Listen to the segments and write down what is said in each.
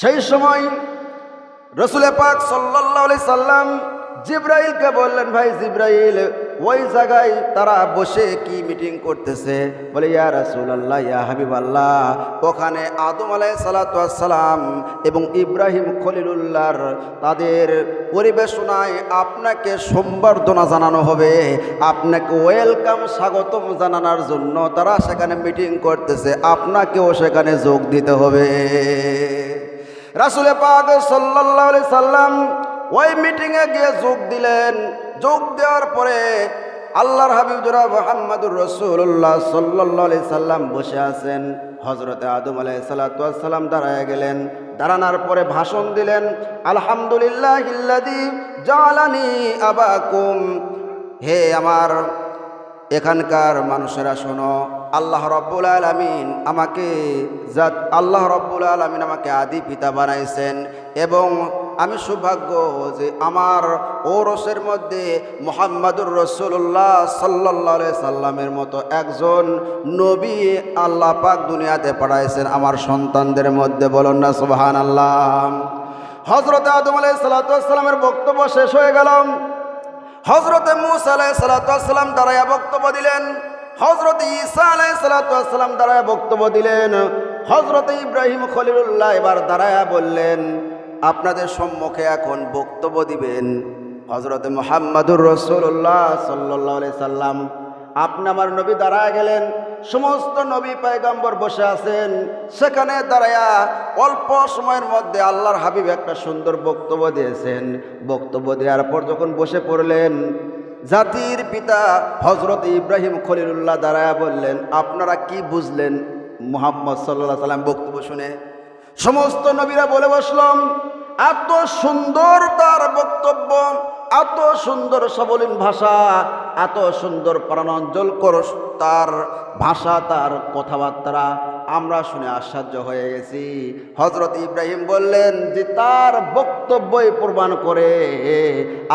সেই সময় রসুল পাক সাল্লাহ আলি সাল্লাম জিব্রাইলকে বললেন, ভাই জিব্রাইল, ওই জায়গায় তারা বসে কি মিটিং করতেছে? বলে, ইয়া রসুল আল্লাহ ইয়া হাবিব আল্লাহ ওখানে আদম আলাই সালাতাম এবং ইব্রাহিম খলিলুল্লাহর তাদের পরিবেশনায় আপনাকে সম্বর্ধনা জানানো হবে। আপনাকে ওয়েলকাম স্বাগতম জানানোর জন্য তারা সেখানে মিটিং করতেছে। আপনাকেও সেখানে যোগ দিতে হবে। রাসুলে পাক সাল্লাহ সাল্লাম ওই মিটিংয়ে গিয়ে যোগ দিলেন। যোগ দেওয়ার পরে আল্লাহর হাবিব জোরা মোহাম্মদুর রসুল্লাহ সাল্লি সাল্লাম বসে আছেন। হজরতে আদম আলাই সাল্লাম দাঁড়ায় গেলেন। দাঁড়ানোর পরে ভাষণ দিলেন আলহামদুলিল্লাহ জালানি আবাকুম। হে আমার এখানকার মানুষেরা শোনো আল্লাহ রব্বুল আলমিন আমাকে জাত, আল্লাহ রব্বুল আলমিন আমাকে আদি পিতা বানাইছেন এবং আমি সৌভাগ্য যে আমার ওরসের মধ্যে মোহাম্মদুর রসুল্লাহ সাল্লাহ সাল্লামের মতো একজন নবী আল্লাহ পাক দুনিয়াতে পাঠাইছেন আমার সন্তানদের মধ্যে। বলুন না সুবাহান আল্লাহ হজরত আদম আলাই সাল্লামের বক্তব্য শেষ হয়ে গেলাম হজরতে মুসা আলাই সালাতাম দাঁড়াইয়া বক্তব্য দিলেন। হজরত ঈসা আলাই সালাতাম দাঁড়ায় বক্তব্য দিলেন। হজরত ইব্রাহিম খলিলুল্লাহ এবার দাঁড়ায়া বললেন, আপনাদের সম্মুখে এখন বক্তব্য দিবেন হজরত মোহাম্মদুর রসুল্লাহ সাল্লি সাল্লাম। আপনি আমার নবী দাঁড়ায় গেলেন, সমস্ত নবী পায়গাম্বর বসে আছেন। সেখানে দাঁড়ায়া অল্প সময়ের মধ্যে আল্লাহর হাবিব একটা সুন্দর বক্তব্য দিয়েছেন। বক্তব্য দেওয়ার পর যখন বসে পড়লেন জাতির পিতা হজরত ইব্রাহিম খলিলুল্লাহ দাঁড়ায় বললেন, আপনারা কি বুঝলেন? মোহাম্মদ সাল্লাহ সাল্লাম বক্তব্য শুনে সমস্ত নবীরা বলে বসলাম, এত সুন্দর তার বক্তব্য এত সুন্দর সবলীন ভাষা, এত সুন্দর প্রাণাঞ্জল কর তার ভাষা, তার কথাবার্তা আমরা শুনে আশ্চর্য হয়ে গেছি। হজরত ইব্রাহিম বললেন, যে তার বক্তব্যই প্রমাণ করে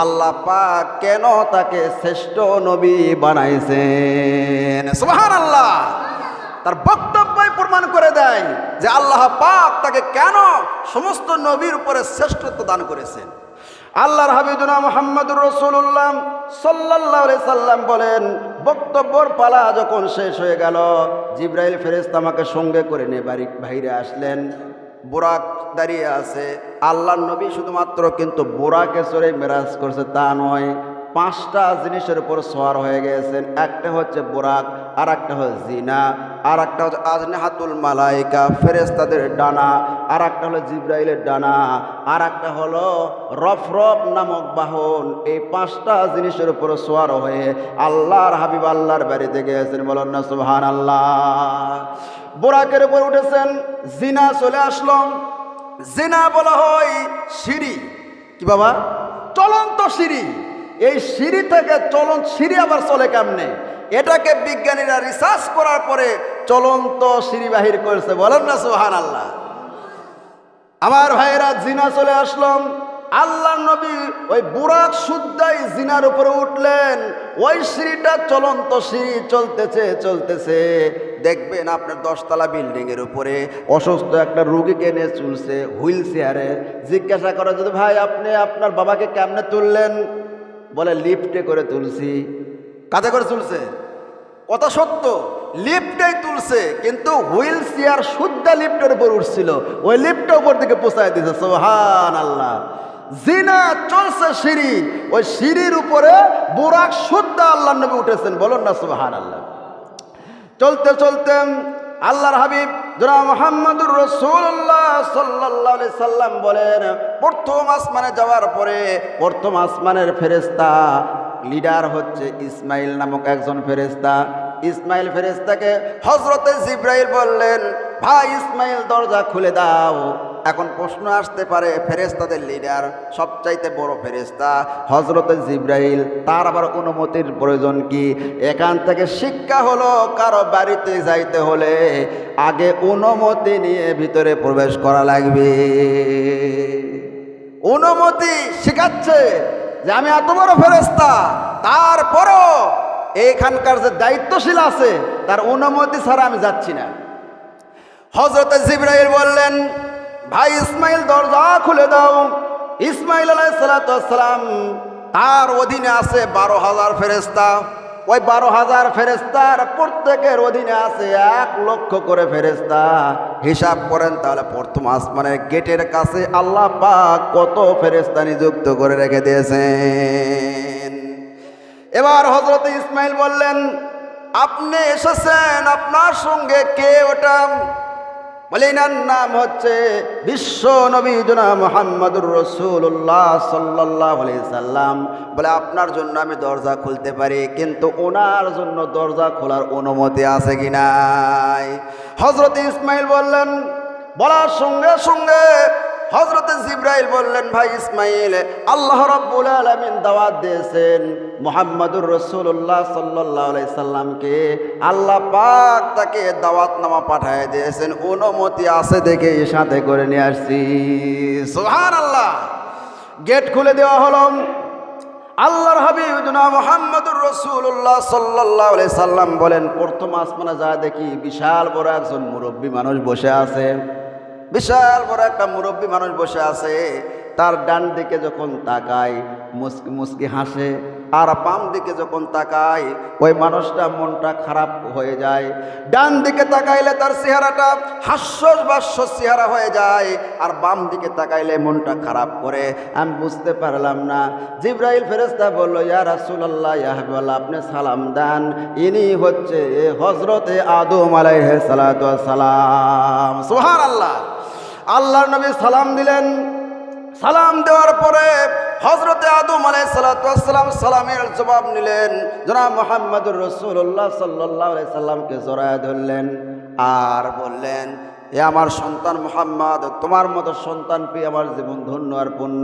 আল্লাহ পাক কেন তাকে শ্রেষ্ঠ নবী বানাইছেন? আল্লাহ তার বক্তব্যই প্রমাণ করে দেয় যে আল্লাহ পাক তাকে কেন সমস্ত নবীর উপরে শ্রেষ্ঠত্ব দান করেছেন। আল্লাহর হাবিদুনা মোহাম্মদুর রসুল্লাহ সাল্লাহ সাল্লাম বলেন, বক্তব্যর পালা যখন শেষ হয়ে গেল, জিব্রাইল ফেরেস্ত আমাকে সঙ্গে করে নিয়ে বাড়ি বাইরে আসলেন। বোরাক দাঁড়িয়ে আছে। আল্লাহ নবী শুধুমাত্র কিন্তু বোরাকে চড়ে মেরাজ করছে, তা নয় পাঁচটা জিনিসের উপর সোয়ার হয়ে গেছেন একটা হচ্ছে বোরাক আর একটা হচ্ছে জিনা আর একটা হচ্ছে আজনেহাতুল মালাইকা ফেরেস্তাদের ডানা আর একটা হলো জিব্রাইলের ডানা আর একটা হলো রফ রফ নামক বাহন। এই পাঁচটা জিনিসের উপর সোয়ার হয়ে আল্লাহর হাবিব আল্লাহর বাড়িতে গিয়েছেন। বলেন না সুবহান আল্লাহ বোরাকের উপর উঠেছেন, জিনা চলে আসলাম জিনা বলা হয় সিঁড়ি। কি বাবা? চলন্ত সিঁড়ি। এই সিঁড়ি থেকে চলন সিঁড়ি আবার চলে কেমনে? এটাকে বিজ্ঞানীরা রিসার্চ করার পরে চলন্ত সিঁড়ি বাহির করেছে। বলেন না সোহান আল্লাহ আমার ভাইয়েরা, জিনা চলে আসলাম। আল্লাহ নবী ওই বুড়াক শুদ্ধাই জিনার উপরে উঠলেন। ওই সিঁড়িটা চলন্ত সিঁড়ি চলতেছে চলতেছে। দেখবেন আপনার দশতলা বিল্ডিং এর উপরে অসুস্থ একটা রুগীকে নিয়ে চলছে, হুইল চেয়ারে। জিজ্ঞাসা করে, যদি ভাই, আপনি আপনার বাবাকে কেমনে তুললেন? বলে লিফটে করে তুলছি। কাজে করে তুলছে। কথা সত্য, লিফটেই তুলছে, কিন্তু হুইল চেয়ার শুদ্ধ লিফটের উপর উঠছিল। ওই লিফটের উপর দিকে পোষায় দিছে সোহান আল্লাহ জিনা চলছে সিঁড়ি, ওই সিঁড়ির উপরে বুরাক শুদ্ধ আল্লাহ নবী উঠেছেন, বলুন না সোহান আল্লাহ চলতে চলতে আল্লাহর হাবিব জোরা মোহাম্মদুর রসুল্লাহ সাল্লাহ সাল্লাম বলেন, প্রথম আসমানে যাওয়ার পরে প্রথম আসমানের ফেরেস্তা লিডার হচ্ছে ইসমাইল নামক একজন ফেরেস্তা ইসমাইল ফেরেস্তাকে হজরতে জিব্রাইল বললেন, ভাই ইসমাইল, দরজা খুলে দাও। এখন প্রশ্ন আসতে পারে ফেরেস্তাদের লিডার সবচাইতে বড় ফেরেস্তা হজরতে জিব্রাইল, তার আবার অনুমতির প্রয়োজন কি? এখান থেকে শিক্ষা হলো, কারও বাড়িতে যাইতে হলে আগে অনুমতি নিয়ে ভিতরে প্রবেশ করা লাগবে। অনুমতি শিখাচ্ছে যে আমি এত বড় ফেরেস্তা তারপরও এখানকার যে দায়িত্বশীল আছে, তার অনুমতি ছাড়া আমি যাচ্ছি না। হজরত জিব্রাইল বললেন ভাই ইসমাইল দরজা খুলে দাও। ইসমাইল আলাইসালাম তার অধীনে আছে বারো হাজার ফেরেস্তা ওই বারো হাজার ফেরেস্তার প্রত্যেকের অধীনে আছে এক লক্ষ করে ফেরেস্তা হিসাব করেন তাহলে প্রথম আসমানের গেটের কাছে আল্লাহ পাক কত ফেরেস্তা নিযুক্ত করে রেখে দিয়েছেন। এবার হজরত ইসমাইল বললেন, আপনি এসেছেন, আপনার সঙ্গে কে ওটা? বলে নাম হচ্ছে বিশ্ব নবী জনা মোহাম্মদুর রসুল্লাহ সাল্লাহ সাল্লাম। বলে, আপনার জন্য আমি দরজা খুলতে পারি, কিন্তু ওনার জন্য দরজা খোলার অনুমতি আছে কি নাই? হজরত ইসমাইল বললেন, বলার সঙ্গে সঙ্গে হজরতে জিব্রাইল বললেন, ভাই ইসমাইল আল্লাহ রব্বুল আলমিন দাওয়াত দিয়েছেন মোহাম্মদুর রসুল্লাহ সাল্লাহ সাল্লামকে। আল্লাহ পাক তাকে দাওয়াত নামা পাঠায় দিয়েছেন। অনুমতি আছে দেখে সাথে করে নিয়ে আসছি। সোহান আল্লাহ গেট খুলে দেওয়া হলো। আল্লাহর হাবিব জনাব মোহাম্মদুর রসুল্লাহ সাল্লাহ সাল্লাম বলেন, প্রথম আসমানে যা দেখি, বিশাল বড় একজন মুরব্বী মানুষ বসে আছে। বিশাল বড় একটা মুরব্বী মানুষ বসে আছে, তার ডান দিকে যখন তাকায়, মুসকি মুসকি হাসে, আর বাম দিকে যখন তাকায়, ওই মানুষটা মনটা খারাপ হয়ে যায়। ডান দিকে তাকাইলে তার চেহারাটা হাস্যবাস্য চেহারা হয়ে যায়, আর বাম দিকে তাকাইলে মনটা খারাপ করে। আমি বুঝতে পারলাম না। জিব্রাইল ফেরেস্তা বলল, ইয়া রাসুলাল্লাহ, ইয়া হাবিবাল্লাহ, আপনি সালাম দান। ইনি হচ্ছে হজরতে আদম আলাইহে সালাম। সোহার আল্লাহ আল্লাহর নবী সালাম দিলেন। সালাম দেওয়ার পরে হজরতে আদম আলাই সালাতাম সালামের জবাব নিলেন, জনাব মোহাম্মদুর রসুল্লাহ সাল্লাহ সাল্লামকে জড়ায় ধরলেন আর বললেন, এ আমার সন্তান মোহাম্মদ, তোমার মতো সন্তান পেয়ে আমার জীবন ধন্য আর পূর্ণ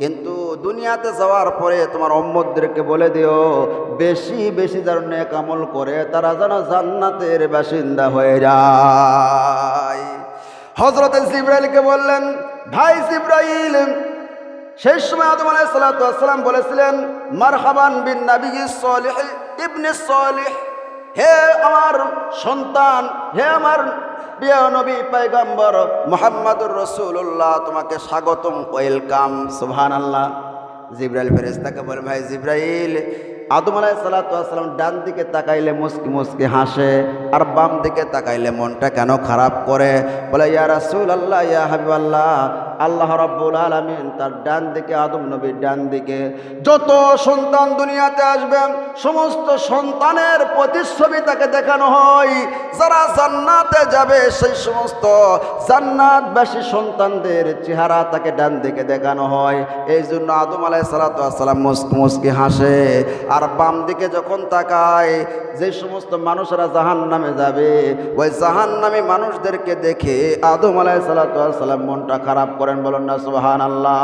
কিন্তু দুনিয়াতে যাওয়ার পরে তোমার অম্মদদেরকে বলে দিও, বেশি বেশি যার নেক আমল করে তারা যেন জান্নাতের বাসিন্দা হয়ে যায়। হজরত জিব্রাইলকে বললেন, ভাই জিব্রাইল, সেই সময় আদম আলাইহিস সালাম বলেছিলেন, মারহাবান বিন নাবি ইবনে সলিহ, হে আমার সন্তান, হে আমার নবী পয়গম্বর মোহাম্মদুর রসুল্লাহ তোমাকে স্বাগতম, ওয়েলকাম। সুবহান আল্লাহ জিব্রাইল ফেরেস্তাকে বলে, ভাই জিব্রাইল আদম আলাই সালাতাম ডান দিকে তাকাইলে মুসকি মুসকি হাসে, আর বাম দিকে তাকাইলে মনটা কেন খারাপ করে? বলে, ইয়া রাসুল আল্লাহ ইয়া হাবিব আল্লাহ আল্লাহ রব্বুল আলমিন। তার ডান দিকে, আদম নবীর ডান দিকে, যত সন্তান দুনিয়াতে আসবে, সমস্ত সন্তানের প্রতিচ্ছবি তাকে দেখানো হয়। যারা জান্নাতে যাবে, সেই সমস্ত জান্নাতবাসী সন্তানদের চেহারা তাকে ডান দিকে দেখানো হয়। এই জন্য আদম আলাই সালাতাম মুসকি মুসকি হাসে। আর বাম দিকে যখন তাকায়, যে সমস্ত মানুষরা জাহান নামে যাবে, ওই জাহান নামে মানুষদেরকে দেখে আদম আলাই সালাতাম মনটা খারাপ করেন, বলেন না সুহান আল্লাহ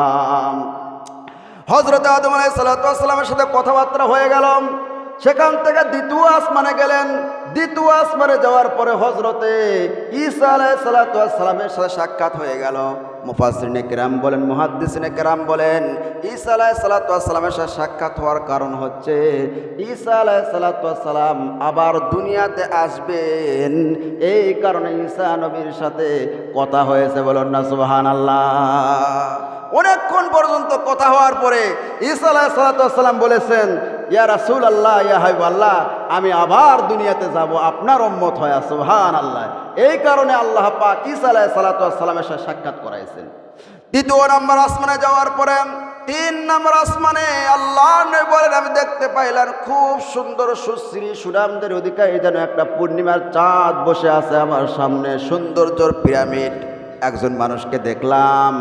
হজরত আদম আলাই সালাতামের সাথে কথাবার্তা হয়ে গেল। সেখান থেকে দ্বিতীয় আসমানে গেলেন। দ্বিতীয় আসমানে যাওয়ার পরে হজরতে ঈসা আলাই সালাতামের সাথে সাক্ষাৎ হয়ে গেল। মুফাসিনে কেরাম বলেন মুহাদ্দিসিনে কেরাম বলেন, ঈসা আলাই সালাতামের সাথে সাক্ষাৎ হওয়ার কারণ হচ্ছে, ঈসা আলাই সালাতাম আবার দুনিয়াতে আসবেন। এই কারণে ঈসা নবীর সাথে কথা হয়েছে বলেন না সুবাহান আল্লাহ অনেকক্ষণ পর্যন্ত কথা হওয়ার পরে ঈসা আলাহ সালাতাম বলেছেন ইয়া রাসুল আল্লাহ ইয়া হাইব আল্লাহ আমি আবার দুনিয়াতে যাব, আপনার উম্মত হয় সুবহান আল্লাহ এই কারণে আল্লাহ পাক ঈসা আলাহ সালাতামের সাথে সাক্ষাৎ করাইছেন। দ্বিতীয় নম্বর আসমানে যাওয়ার পরে, তিন নম্বর আসমানে আল্লাহ বলেন, আমি দেখতে পাইলাম খুব সুন্দর সুশ্রী সুনামদের অধিকারী যেন একটা পূর্ণিমার চাঁদ বসে আছে আমার সামনে, সৌন্দর্যর পিরামিড। একজন মানুষকে দেখলাম,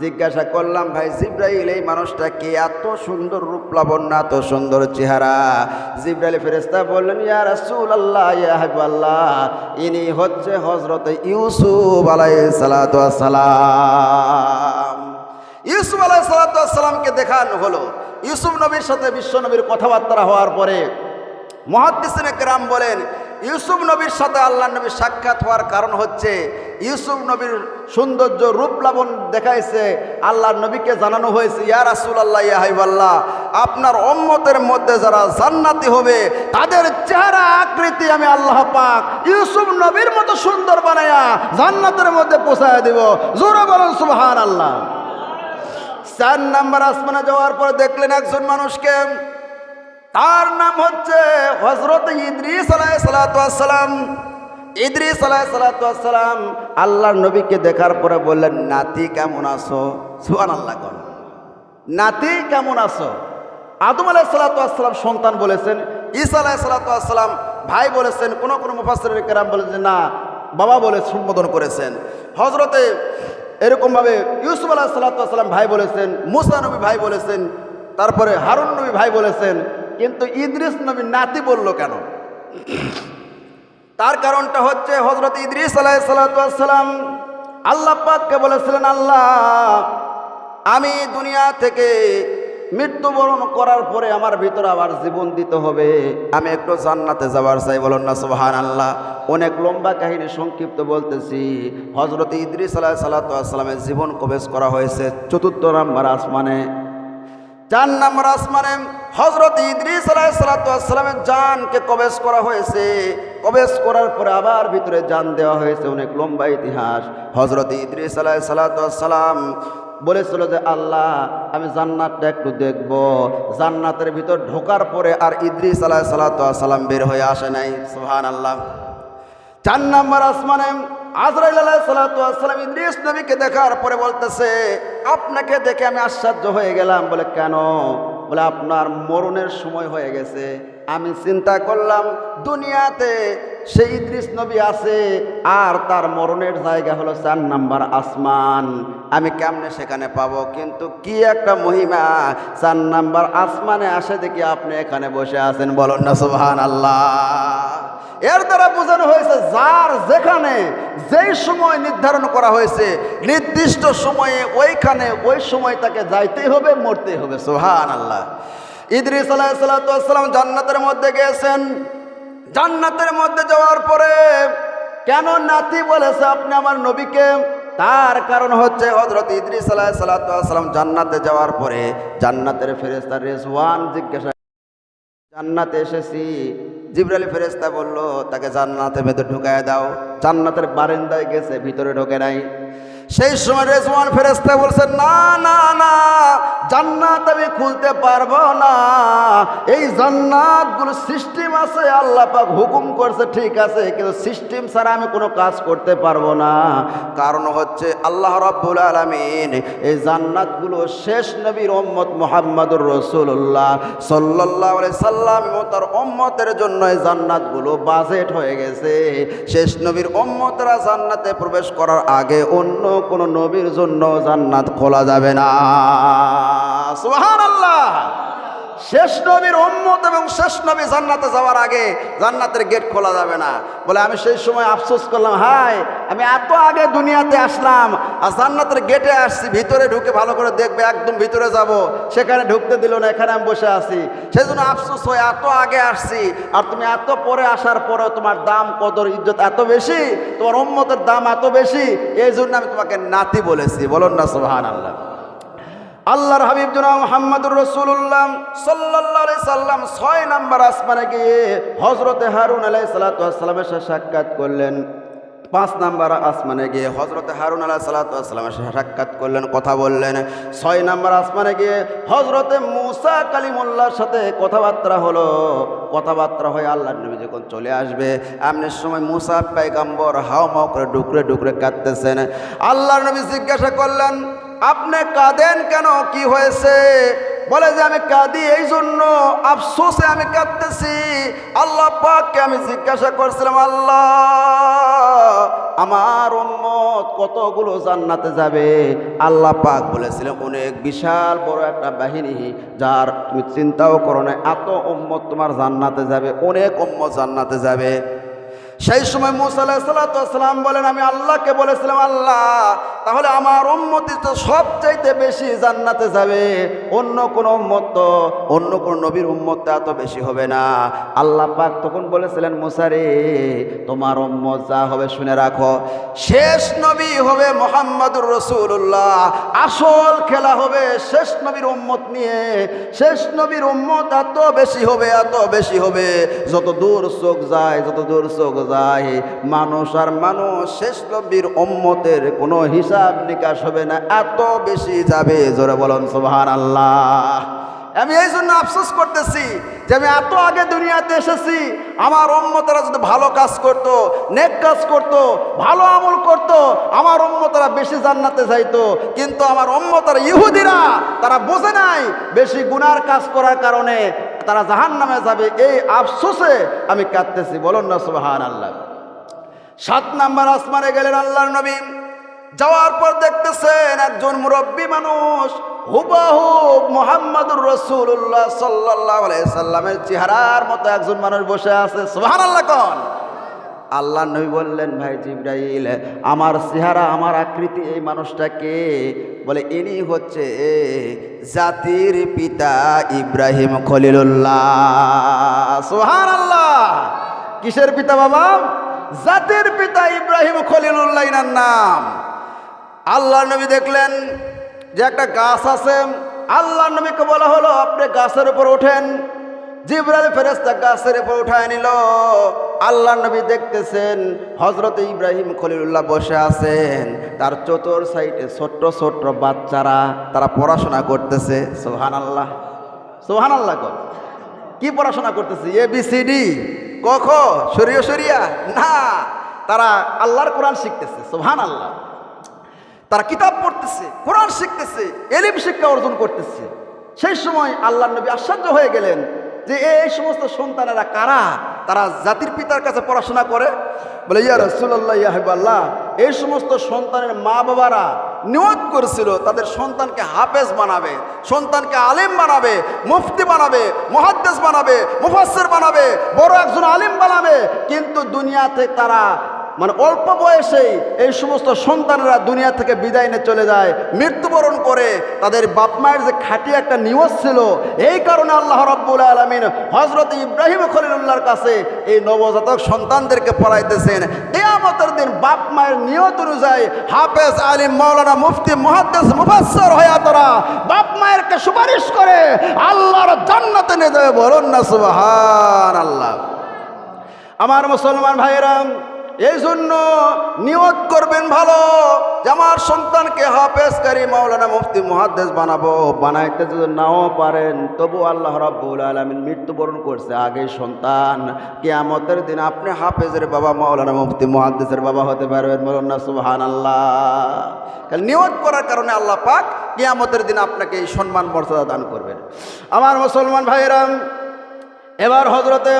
জিজ্ঞাসা করলাম, ভাই জিব্রাইল, এই মানুষটা কে? এত সুন্দর রূপ লাবণ্য এত সুন্দর চেহারা। জিব্রাইল ফেরেস্তা বললেন, ইয়া রাসূল আল্লাহ ইয়া আল্লাহ ইনি হচ্ছে হজরত ইউসুফ আলাই সালাম ইউসুফ আলাই সালাতু ওয়াস সালামকে দেখানো হলো। ইউসুফ নবীর সাথে বিশ্ব নবীর কথাবার্তা হওয়ার পরে মহাদ্দিসিনে কেরাম বলেন ইউসুফ নবীর সাথে আল্লাহ নবীর সাক্ষাৎ হওয়ার কারণ হচ্ছে ইউসুফ নবীর সৌন্দর্য রূপ লাবণ দেখাইছে আল্লাহ নবীকে জানানো হয়েছে, ইয়া রাসুল আল্লাহ ইয়া হাইবাল্লাহ আপনার অম্মতের মধ্যে যারা জান্নাতি হবে, তাদের চেহারা আকৃতি আমি আল্লাহ পাক ইউসুফ নবীর মতো সুন্দর বানায়া জান্নাতের মধ্যে পৌঁছায় দিব। জোরে বলুন সুবহান আল্লাহ চার নাম্বার আসমানে যাওয়ার পর দেখলেন একজন মানুষকে তার নাম হচ্ছে হজরত ইদ্রিস আলাইসালাম ইদ্রিস আলাইসালাম আল্লাহর নবীকে দেখার পরে বললেন, নাতি কেমন আছো? সুহান আল্লাহ কর নাতি কেমন আছো? আদম আলাইসালাম সন্তান বলেছেন, ঈসা আলাইসালাম ভাই বলেছেন, কোন কোনো মুফাসের কেরাম বলেছেন না, বাবা বলে সম্বোধন করেছেন। হজরতে এরকমভাবে ইউসুফ আলাহ সাল্লাম ভাই বলেছেন, মুসা নবী ভাই বলেছেন, তারপরে হারুন নবী ভাই বলেছেন কিন্তু ইদ্রিস নবী নাতি বলল কেন? তার কারণটা হচ্ছে হজরত ইদ্রিস সাল্লাম আল্লাহ পাককে বলেছিলেন, আল্লাহ, আমি দুনিয়া থেকে মৃত্যুবরণ করার পরে আমার ভিতরে আবার জীবন দিতে হবে। আমি একটু জান্নাতে যাবার চাই। বলুন না সোহান আল্লাহ অনেক লম্বা কাহিনী সংক্ষিপ্ত বলতেছি। হজরত ইদ্রিস আলাহ সাল্লা সাল্লামের জীবন কবেশ করা হয়েছে চতুর্থ নাম্বার আসমানে। চার নম্বর আসমানে হজরত ইদ্রিস আলাইসালামের জানকে কবেশ করা হয়েছে। কবেশ করার পরে আবার ভিতরে জান দেওয়া হয়েছে অনেক লম্বা ইতিহাস। হজরত ইদ্রিস সালাতাম বলেছিল যে, আল্লাহ, আমি জান্নাতটা একটু দেখব। জান্নাতের ভিতর ঢোকার পরে আর ইদ্রিস আলাহ সালাতাম বের হয়ে আসে নাই। সোহান আল্লাহ চার নম্বর আসমানে আজরাইল আলাহ সালাতাম ইদ্রিস নবীকে দেখার পরে বলতেছে, আপনাকে দেখে আমি আশ্চর্য হয়ে গেলাম। বলে, কেন? বলে, আপনার মরণের সময় হয়ে গেছে। আমি চিন্তা করলাম, দুনিয়াতে সেই ইদ্রিস নবী আছে, আর তার মরণের জায়গা হলো চার নাম্বার আসমান। আমি কেমনে সেখানে পাবো? কিন্তু কি একটা মহিমা, চার নাম্বার আসমানে আসে দেখি আপনি এখানে বসে আছেন। বলুন না সুবহান আল্লাহ এর দ্বারা বোঝানো হয়েছে, যার যেখানে যেই সময় নির্ধারণ করা হয়েছে, নির্দিষ্ট সময়ে ওইখানে ওই সময় তাকে যাইতেই হবে, মরতেই হবে। সোহান আল্লাহ ইদ্রিস আলাহিসাল্লাম জান্নাতের মধ্যে গেছেন জান্নাতের মধ্যে যাওয়ার পরে কেন নাতি বলেছে আপনি আমার নবীকে? তার কারণ হচ্ছে হজরত ইদ্রিস আলাহ সাল্লাম জান্নাতে যাওয়ার পরে জান্নাতের ফেরেস্তার রেজওয়ান জিজ্ঞাসা জান্নাতে এসেছি। জিব্রালি ফেরেস্তা বলল, তাকে জান্নাতের ভেতর ঢুকায় দাও। জান্নাতের বারেন্দায় গেছে, ভিতরে ঢোকে নাই। সেই সময় রেজওয়ান ফেরেস্তা বলছে, না না না জান্নাত আমি খুলতে পারব না। এই জান্নাতগুলো সিস্টেম আছে, আল্লাহ পাক হুকুম করছে, ঠিক আছে, কিন্তু সিস্টেম ছাড়া আমি কোনো কাজ করতে পারব না। কারণ হচ্ছে আল্লাহ রাব্বুল আলামিন এই জান্নাতগুলো শেষ নবীর উম্মত মুহাম্মদুর রাসূলুল্লাহ সাল্লাল্লাহু আলাইহি সাল্লাম এবং তার উম্মতের জন্য এই জান্নাতগুলো বাজেট হয়ে গেছে। শেষ নবীর উম্মতরা জান্নাতে প্রবেশ করার আগে অন্য কোন নবীর জন্য জান্নাত খোলা যাবে না। সুবহানাল্লাহ। শেষ নবীর উম্মত এবং শেষ নবী জান্নাতে যাওয়ার আগে জান্নাতের গেট খোলা যাবে না। বলে আমি সেই সময় আফসোস করলাম, হাই, আমি এত আগে দুনিয়াতে আসলাম আর জান্নাতের গেটে আসছি, ভিতরে ঢুকে ভালো করে দেখবে একদম ভিতরে যাব। সেখানে ঢুকতে দিল না, এখানে আমি বসে আছি। সেই জন্য আফসোস হয়ে এত আগে আসছি আর তুমি এত পরে আসার পরেও তোমার দাম, কদর, ইজ্জত এত বেশি, তোমার উম্মতের দাম এত বেশি, এই জন্য আমি তোমাকে নাতি বলেছি। বলুন না সোহান আল্লাহ আল্লাহর হাবিব জনা মোহাম্মদুর রসুল্লাহ সাল্লাহ সাল্লাম ছয় নাম্বার আসমানে গিয়ে হজরতে হারুন আলাই সাল্লাতামের সাথে সাক্ষাৎ করলেন। পাঁচ নাম্বার আসমানে গিয়ে হজরতে হারুন আলাহ সাল্লাতামের সাথে সাক্ষাৎ করলেন, কথা বললেন। ছয় নাম্বার আসমানে গিয়ে হজরতে মুসা কালিমুল্লার সাথে কথাবার্তা হলো। কথাবার্তা হয়ে আল্লাহ নবী যখন চলে আসবে এমনি সময় মুসা পাইগাম্বর হাও মাও করে ডুকরে ডুকরে কাঁদতেছেন। আল্লাহর নবী জিজ্ঞাসা করলেন আপনি কাঁদেন কেন? কি হয়েছে? বলে যে আমি কাঁদি, এই জন্য আফসোসে আমি কাঁদতেছি। আল্লাহ পাককে আমি জিজ্ঞাসা করছিলাম, আল্লাহ, আমার উম্মত কতগুলো জান্নাতে যাবে? আল্লাহ পাক বলেছিলেন, অনেক বিশাল বড় একটা বাহিনী, যার তুমি চিন্তাও করো না এত উম্মত তোমার জান্নাতে যাবে, অনেক উম্মত জান্নাতে যাবে। সেই সময় মুসা আলাহিসাল্লাম বলেন, আমি আল্লাহকে বলেছিলাম, আল্লাহ, তাহলে আমার উম্মতি তো সবচাইতে বেশি জান্নাতে যাবে। অন্য কোনো তো, অন্য কোনো নবীর উম্মত এত বেশি হবে না। আল্লাহ পাক তখন বলেছিলেন মুসারে তোমার উম্মত যা হবে শুনে রাখো। শেষ নবী হবে মোহাম্মদুর রসুল্লাহ আসল খেলা হবে শেষ নবীর উম্মত নিয়ে। শেষ নবীর উম্মত এত বেশি হবে, এত বেশি হবে। যত দূর চোখ যায়, যত দূর চোখ যায়। মানুষ আর মানুষ শেষ নবীর উম্মতের কোনো হিসাব নিকাশ হবে না, এত বেশি যাবে। জোরে বলুন সুবহান আল্লাহ আমি এই জন্য আফসোস করতেছি যে আমি এত আগে দুনিয়াতে এসেছি, আমার উম্মতরা যদি ভালো কাজ করত, নেক কাজ করত, ভালো আমল করত, আমার উম্মতরা বেশি জান্নাতে যাইতো। কিন্তু আমার উম্মতরা ইহুদিরা, তারা বোঝে নাই বেশি গুনার কাজ করার কারণে তারা জাহান নামে যাবে, এই আফসোসে আমি কাঁদতেছি। বলুন না সুবাহান আল্লাহ সাত নাম্বার আসমানে গেলেন আল্লাহ নবী। যাওয়ার পর দেখতেছেন একজন মুরব্বী মানুষ, হুবাহু মোহাম্মদুর সাল্লামের চেহারার মতো একজন মানুষ বসে আছে। সুহান আল্লাহ কন। আল্লাহ নবী বললেন, ভাই জিব্রাইল, আমার চেহারা, আমার আকৃতি এই মানুষটাকে বলে, ইনি হচ্ছে জাতির পিতা ইব্রাহিম খলিলুল্লাহ। সুহান আল্লাহ কিসের পিতা বাবা? জাতির পিতা ইব্রাহিম খলিলুল্লাহ ইনার নাম। আল্লাহ নবী দেখলেন যে একটা গাছ আছে। আল্লাহ নবীকে বলা হলো, আপনি গাছের উপর ওঠেন জিব্রাইল ফেরেস্তা গাছের উপর উঠায় নিল। আল্লাহ নবী দেখতেছেন হজরত ইব্রাহিম খলিলুল্লাহ বসে আছেন। তার চতুর সাইডে ছোট্ট ছোট্ট বাচ্চারা, তারা পড়াশোনা করতেছে। সোহান আল্লাহ সোহান আল্লাহ কি পড়াশোনা করতেছে? এ বি সি ডি ক, খ সরিয়া সরিয়া না। তারা আল্লাহর কোরআন শিখতেছে। সোহান আল্লাহ তারা কিতাব পড়তেছে, কোরআন শিখতেছে, এলিম শিক্ষা অর্জন করতেছে। সেই সময় আল্লাহ নবী আশ্চর্য হয়ে গেলেন। যে এই সমস্ত সন্তানেরা কারা? তারা জাতির পিতার কাছে পড়াশোনা করে। বলে, ইয়া রসুল্লাহ ইয়াহিবাল্লাহ এই সমস্ত সন্তানের মা বাবারা নিয়োগ করেছিল, তাদের সন্তানকে হাফেজ বানাবে, সন্তানকে আলিম বানাবে, মুফতি বানাবে মহাদ্দেশ বানাবে মুফাসের বানাবে, বড় একজন আলিম বানাবে। কিন্তু দুনিয়াতে তারা মানে অল্প বয়সেই এই সমস্ত সন্তানেরা দুনিয়া থেকে বিদায় নিয়ে চলে যায়, মৃত্যুবরণ করে, তাদের বাপ মায়ের যে খাঁটি একটা নিয়ত ছিল, এই কারণে আল্লাহ রব্বুল আলমিন হজরত ইব্রাহিম খলিলুল্লাহর কাছে এই নবজাতক সন্তানদেরকে পড়াইতেছেন। কেয়ামতের দিন বাপ মায়ের নিয়ত অনুযায়ী হাফেজ আলিম মৌলানা মুফতি মহাদ্দেশ মুফাসসর হয়ে তোরা বাপ মায়েরকে সুপারিশ করে আল্লাহর জান্নাতে নিয়ে যাবে বলুন না সুবহান আল্লাহ আমার মুসলমান ভাইয়েরাম এই জন্য নিয়ত করবেন ভালো। যে আমার সন্তানকে হাফেজকারী মাওলানা মুফতি মহাদ্দেশ বানাবো, বানাইতে যদি নাও পারেন, তবু আল্লাহ রাব্বুল আলমিন মৃত্যুবরণ করছে আগে সন্তান। কেয়ামতের দিন আপনি হাফেজের বাবা, মাওলানা মুফতি মহাদ্দেশের বাবা হতে পারবেন বলুন না সুবহান আল্লাহ নিয়ত করার কারণে আল্লাহ পাক কেয়ামতের দিন আপনাকে এই সম্মান মর্যাদা দান করবেন। আমার মুসলমান ভাইয়েরাম, এবার হজরতে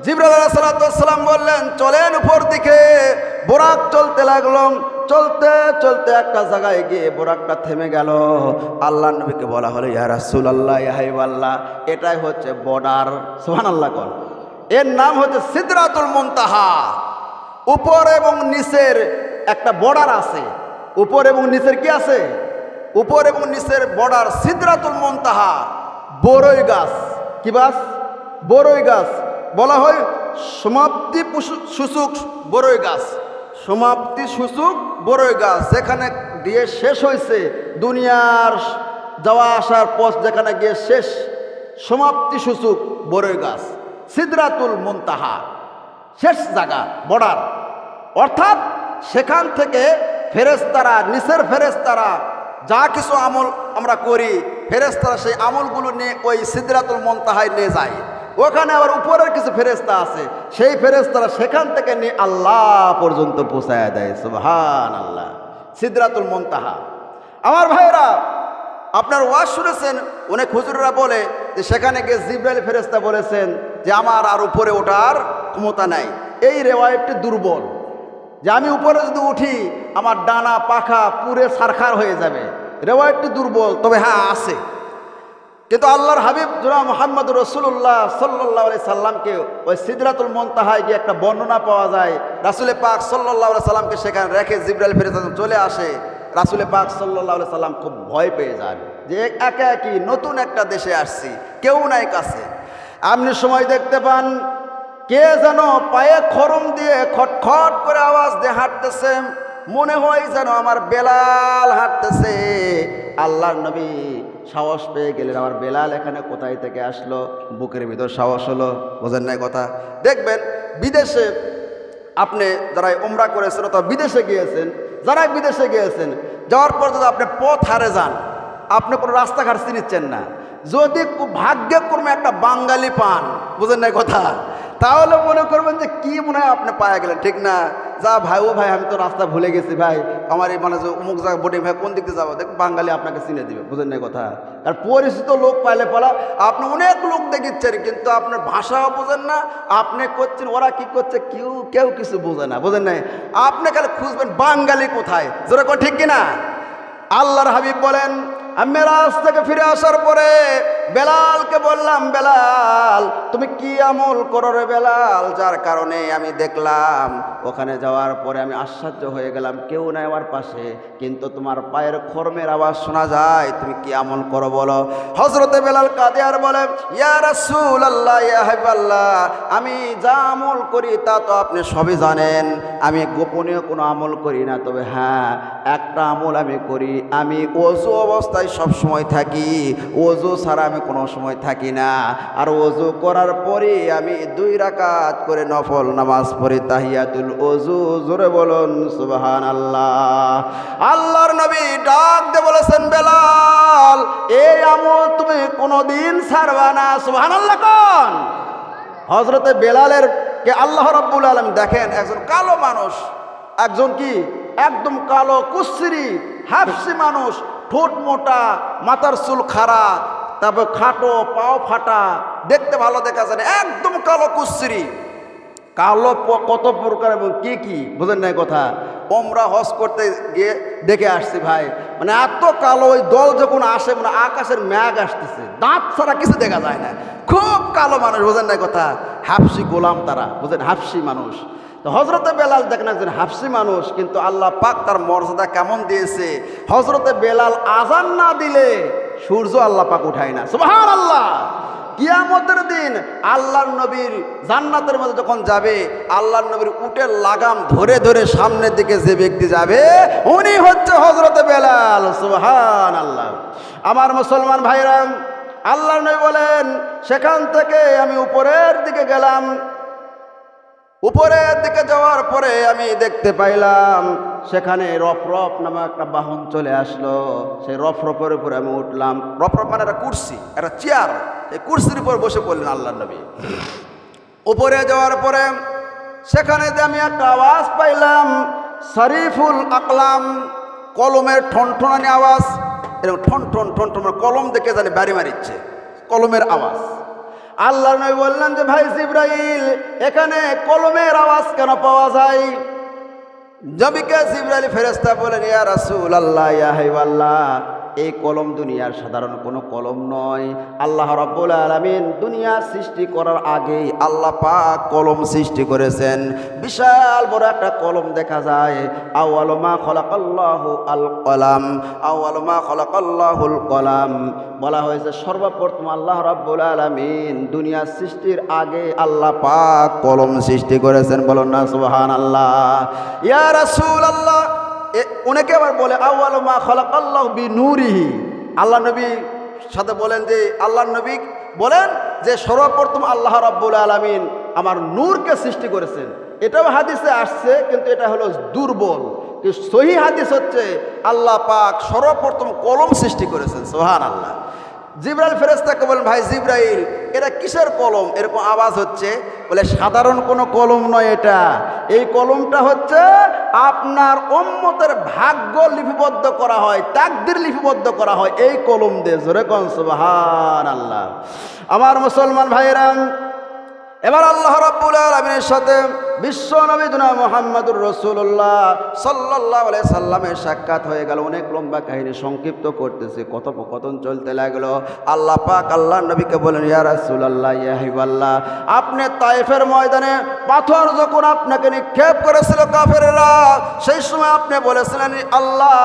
জিবরাল সালাম বললেন, চলেন উপর দিকে। বোরাক চলতে লাগল। চলতে চলতে একটা জায়গায় গিয়ে বোরাকটা থেমে গেল। আল্লাহ নবীকে বলা হলো, ইয়া রাসুল আল্লাহ ইয়াহিব আল্লাহ এটাই হচ্ছে বর্ডার। সোহান আল্লাহ কল এর নাম হচ্ছে সিদরাতুল মুনতাহা। উপর এবং নিচের একটা বর্ডার আছে। উপর এবং নিচের কি আছে? উপর এবং নিচের বর্ডার সিদরাতুল মুনতাহা। বড়ই গাছ। কি বাস? বড়ই গাছ। বলা হয় সমাপ্তি সূচক বড়ই গাছ। সমাপ্তি সূচক বড়ই গাছ, যেখানে দিয়ে শেষ হয়েছে দুনিয়ার যাওয়া আসার পথ যেখানে গিয়ে শেষ। সমাপ্তি সূচক বড়ই গাছ, সিদরাতুল মুনতাহা। শেষ জায়গা, বর্ডার। অর্থাৎ সেখান থেকে ফেরেস্তারা নিচের ফেরেস্তারা যা কিছু আমল আমরা করি ফেরেস্তারা সেই আমলগুলো নিয়ে ওই সিদরাতুল মন্তাহায় নিয়ে যায়। ওখানে আবার উপরের কিছু ফেরেস্তা আছে। সেই ফেরেস্তারা সেখান থেকে নিয়ে আল্লাহ পর্যন্ত পৌঁছায় দেয় সুবহান আল্লাহ সিদরাতুল মন্তাহা। আমার ভাইরা আপনার ওয়াজ শুনেছেন, অনেক হুজুররা বলে যে সেখানে গিয়ে জিব্রাইল ফেরেস্তা বলেছেন যে আমার আর উপরে ওঠার ক্ষমতা নাই। এই রেওয়ায়তটি দুর্বল। যে আমি উপরে যদি উঠি, আমার ডানা পাখা পুরে সারখার হয়ে যাবে। রেওয়ায়তটি দুর্বল, তবে হ্যাঁ আছে। কিন্তু আল্লাহর হাবিব জুরা মোহাম্মদ রসুল্লাহ সাল্লাহ আলি সাল্লামকে ওই সিদরাতুল মন্তাহায় গিয়ে একটা বর্ণনা পাওয়া যায়। রাসুলে পাক সাল্লাহ সাল্লামকে সেখানে রেখে জিব্রাইল ফেরে চলে আসে। রাসুলে পাক সাল্লাহ সাল্লাম খুব ভয় পেয়ে যান যে একা একই নতুন একটা দেশে আসছি, কেউ নাই কাছে। আপনি সময় দেখতে পান, কে যেন পায়ে খরম দিয়ে খটখট করে আওয়াজ দিয়ে হাঁটতেছে। মনে হয় যেন আমার বেলাল হাঁটতেছে। আল্লাহর নবী সাহস পেয়ে গেলেন। আমার বেলাল এখানে কোথায় থেকে আসলো? বুকের ভিতর সাহস হলো। বোঝেন নাই কথা? দেখবেন, বিদেশে আপনি যারা উমরা করেছেন অথবা বিদেশে গিয়েছেন যারা বিদেশে গিয়েছেন, যাওয়ার পর যদি আপনি পথ হারে যান, আপনি কোনো রাস্তাঘাট চিনিচ্ছেন না। যদি ভাগ্যক্রমে একটা বাঙালি পান, বুঝেন নাই কথা? তাহলে মনে করবেন যে কি মনে হয় আপনি পায়া গেলেন, ঠিক না? যা ভাই, ও ভাই, আমি তো রাস্তা ভুলে গেছি ভাই। আমার এই মানে যে অমুক জায়গা বোর্ডিং ভাই, কোন দিকে যাব? দেখ বাঙালি আপনাকে চিনে দিবে, বুঝেন নাই কথা? আর পরিচিত লোক পাইলে পালা, আপনি অনেক লোক দেখিচ্ছেন, কিন্তু আপনার ভাষাও বোঝেন না, আপনি করছেন, ওরা কি করছে, কেউ কেউ কিছু বোঝে না, বুঝেন নাই? আপনি খালি খুঁজবেন বাঙালি কোথায় যেরকম ঠিক কিনা? আল্লাহর হাবিব বলেন, আমি মেরাজ থেকে ফিরে আসার পরে বেলালকে বললাম, বেলাল, তুমি কি আমল করো রে বেলাল? যার কারণে আমি দেখলাম, ওখানে যাওয়ার পরে আমি আশ্চর্য হয়ে গেলাম, কেউ নাই আমার পাশে, কিন্তু তোমার পায়ের খর্মের আওয়াজ শোনা যায়, তুমি কি আমল করো বলো? হজরতে বেলাল কাঁদে আর বলে, ইয়া আল্লাহ আমি যা আমল করি তা তো আপনি সবই জানেন, আমি গোপনীয় কোনো আমল করি না, তবে হ্যাঁ একটা আমল আমি করি, আমি অজু অবস্থায় সব সময় থাকি, অজু ছাড়া আমি কোনো সময় থাকি না। আর অজু করার পরে আমি দুই রাকাত করে নফল নামাজ পড়ে, তাহিয়াতুল অজু জোরে বলুন সুবহান আল্লাহ আল্লাহর নবী ডাক দে বলেছেন, বেলাল, এই আমল তুমি কোনোদিন ছাড়বা না। সুবহান আল্লাহ কন? হজরতে বেলালের কে আল্লাহ রাব্বুল আলম দেখেন, একজন কালো মানুষ, একজন কি? একদম কালো কুশ্রি, হাফসি মানুষ, ঠোঁট মোটা, মাথার চুল খাড়া তারপর খাটো পাও ফাটা দেখতে ভালো দেখা যায় না, একদম কালো কুশ্রি কালো কত প্রকার এবং কি কি বুঝেন নাই কথা? ওমরা হজ করতে গিয়ে দেখে আসছি ভাই মানে এত কালো ওই দল যখন আসে মানে আকাশের ম্যাগ আসতেছে দাঁত ছাড়া কিছু দেখা যায় না। খুব কালো মানুষ বোঝেন নাই কথা? হাফসি গোলাম তারা বুঝেন হাফসি মানুষ। তো হজরতে বেলাল দেখেন একজন হাফসি মানুষ কিন্তু আল্লাহ পাক তার মর্যাদা কেমন দিয়েছে? হজরতে বেলাল আজান না দিলে সূর্য আল্লাহ পাক উঠায় না। সুবহান আল্লাহ কিয়ামতের দিন আল্লাহর নবীর জান্নাতের মধ্যে যখন যাবে, আল্লাহর নবীর উটের লাগাম ধরে ধরে সামনের দিকে যে ব্যক্তি যাবে, উনি হচ্ছে হজরতে বেলাল। সুবহান আল্লাহ আমার মুসলমান ভাইরাম আল্লাহ নবী বলেন, সেখান থেকে আমি উপরের দিকে গেলাম উপরের দিকে যাওয়ার পরে আমি দেখতে পাইলাম, সেখানে রফরফ নামে একটা বাহন চলে আসলো। সেই রফরফের উপরে আমি উঠলাম। রফরফ মানে একটা কুর্সি, একটা চেয়ার। এই কুর্সির উপর বসে পড়লেন আল্লাহ নবী। উপরে যাওয়ার পরে সেখানে যে আমি একটা আওয়াজ পাইলাম, শরীফুল আকলাম, কলমের ঠনঠনানি আওয়াজ। এরকম ঠন ঠন ঠন ঠন মানে কলম দেখে জানি বাড়ি মারিচ্ছে। কলমের আওয়াজ। আল্লাহ নবী বললেন যে, ভাই জিব্রাইল, এখানে কলমের আওয়াজ কেন পাওয়া যায়? জবিকে জিব্রাইল ফেরেস্তা বলেন ইয়া রাসূল আল্লাহ ইয়া হাইবাল্লাহ এই কলম দুনিয়ার সাধারণ কোনো কলম নয়। আল্লাহ রাব্বুল আলামিন দুনিয়া সৃষ্টি করার আগেই আল্লাহ পাক কলম সৃষ্টি করেছেন। বিশাল বড় একটা কলম দেখা যায়। আউয়ালু মা খলাকাল্লাহু আল কলাম। আউয়ালু মা খলাকাল্লাহুল কলাম। বলা হয়েছে, সর্বপ্রথম আল্লাহ রাব্বুল আলামিন দুনিয়া সৃষ্টির আগে আল্লাহ পাক কলম সৃষ্টি করেছেন। বলুন না, সুবহানাল্লাহ। ইয়া রাসূলুল্লাহ এ অনেকে আবার বলে আউআল মা খলাক আল্লাহ বি নূরিহি আল্লাহ নবী সাথে বলেন যে, আল্লাহ নবী বলেন যে, সর্বপ্রথম আল্লাহ রাব্বুল আলমিন আমার নূরকে সৃষ্টি করেছেন। এটাও হাদিসে আসছে, কিন্তু এটা হলো দুর্বল। সহি হাদিস হচ্ছে, আল্লাহ পাক সর্বপ্রথম কলম সৃষ্টি করেছেন সোহান আল্লাহ জিব্রাইল ফেরেস্তাকে বলেন, ভাই জিব্রাইল, এটা কিসের কলম? এরকম আওয়াজ হচ্ছে, বলে, সাধারণ কোনো কলম নয় এটা। এই কলমটা হচ্ছে আপনার উম্মতের ভাগ্য লিপিবদ্ধ করা হয়, তাকদির লিপিবদ্ধ করা হয়, এই কলম দিয়ে জোরে কন সুবহান আল্লাহ আমার মুসলমান ভাইরাম এবার আল্লাহ রাব্বুল আলামিনের সাথে বিশ্ব নবী দুনা মোহাম্মদুর রসুল্লাহ সাল্লাহ আলাই সাল্লামের সাক্ষাৎ হয়ে গেল। অনেক লম্বা কাহিনী সংক্ষিপ্ত করতেছে। কথোপকথন চলতে লাগল। আল্লাহ পাক আল্লাহ নবীকে বলেন ইয়া রাসূলুল্লাহ, ইয়া হাবিবাল্লাহ, আপনি তাইফের ময়দানে পাথর যখন আপনাকে নিক্ষেপ করেছিল কাফেরেরা, সেই সময় আপনি বলেছিলেন, আল্লাহ,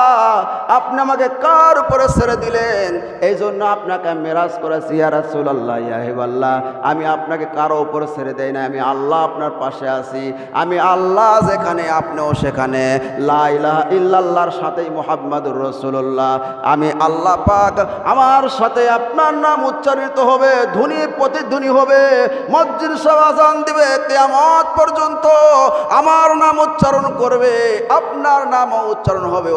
আপনি আমাকে কার উপরে ছেড়ে দিলেন? এই জন্য আপনাকে মেরাজ করেছি, ইয়া রাসূলুল্লাহ, ইয়া হাবিবাল্লাহ, আমি আপনাকে কারও উপরে ছেড়ে দেই না আমি আল্লাহ আপনার পাশে আছি। আমি আল্লাহ যেখানে, আপনিও সেখানে। লাইলা ইল্লাল্লাহর সাথেই মোহাম্মদুর রসুল্লাহ আমি আল্লাহ পাক আমার সাথে আপনার নাম উচ্চারিত হবে ধ্বনি প্রতিধ্বনি হবে। মসজিদ সব আজান দিবে তেমত পর্যন্ত আমার নাম উচ্চারণ করবে, আপনার নামও উচ্চারণ হবে।